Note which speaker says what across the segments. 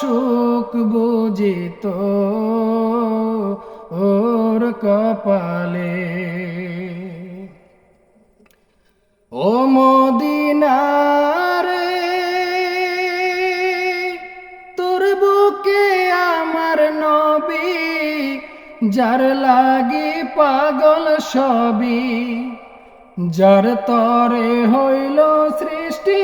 Speaker 1: সুখ বুঝিত ওর কপালে। ও মদিনারে তোর বুকে আমার নবী, যার লাগি পাগল সবই, যার তরে হইল সৃষ্টি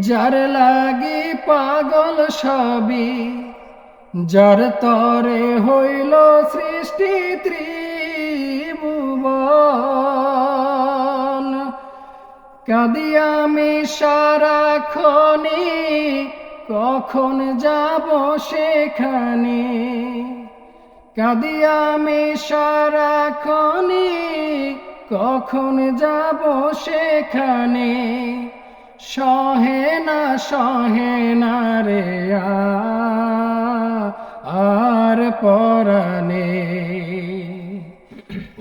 Speaker 1: যার লাগি পাগল সবই, যার তরে হইল সৃষ্টি ত্রিভুবন। কাঁদি আমি সারাক্ষণে কখন যাব সেখানে? কাঁদি আমি সারাক্ষণে কখন যাব সেখানে? সহে না সহে না রে আর পরানে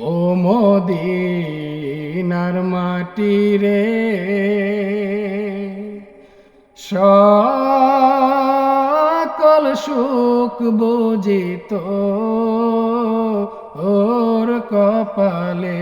Speaker 1: ও মদিনার মাটি রে, সকল সুখ বুঝিত ওর কপালে।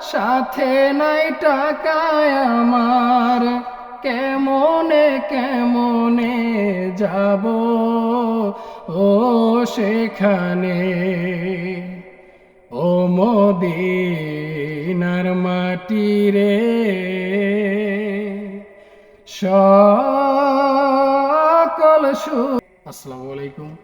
Speaker 1: সাথে নাই টাকায় আমার। কেমনে কেমনে যাব? ও সেখানে। ও মদিনার মাটি রে। সকল সু আসসালামু আলাইকুম।